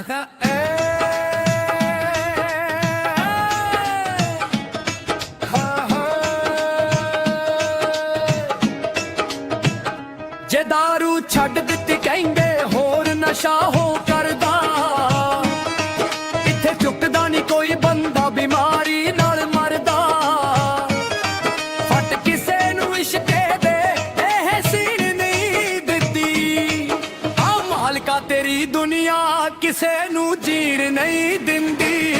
ਆਖਾ ਜੇ दारू ਛੱਡ ਦਿੱਤੀ ਕਹਿੰਦੇ ਹੋਰ ਨਸ਼ਾ ਸਦਕਾ ਤੇਰੀ ਦੁਨੀਆ ਕਿਸੇ ਨੂੰ ਜੀਣ ਨਹੀਂ ਦਿੰਦੀ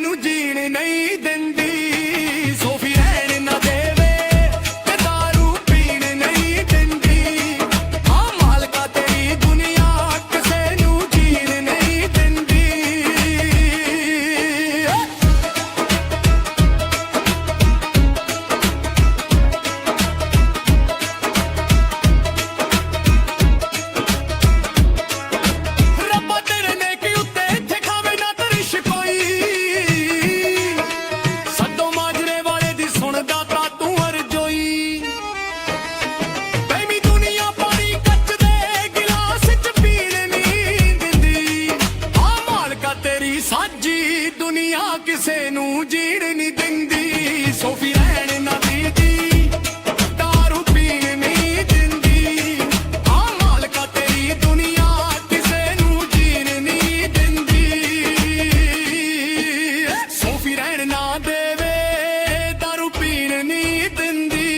no dia. ਸਾਜੀ ਦੁਨੀਆ ਕਿਸੇ ਨੂੰ ਜੀਣ ਨਹੀਂ ਦਿੰਦੀ। ਸੋਫੀ ਰਹਿਣ ਨਾ ਦਿੰਦੀ, ਦਾਰੂ ਪੀਣ ਨਹੀਂ ਦਿੰਦੀ। ਆ ਮਾਲਕਾ, ਤੇਰੀ ਦੁਨੀਆ ਕਿਸੇ ਨੂੰ ਜੀਣ ਨਹੀਂ ਦਿੰਦੀ। ਸੋਫੀ ਰਹਿਣ ਨਾ ਦੇਵੇ, ਦਾਰੂ ਪੀਣ ਨਹੀਂ ਦਿੰਦੀ।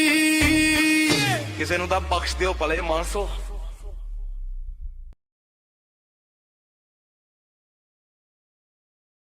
ਕਿਸੇ ਨੂੰ ਤਾਂ ਬਖਸ਼ ਦਿਓ ਭਲੇ ਮਾਨਸੋ।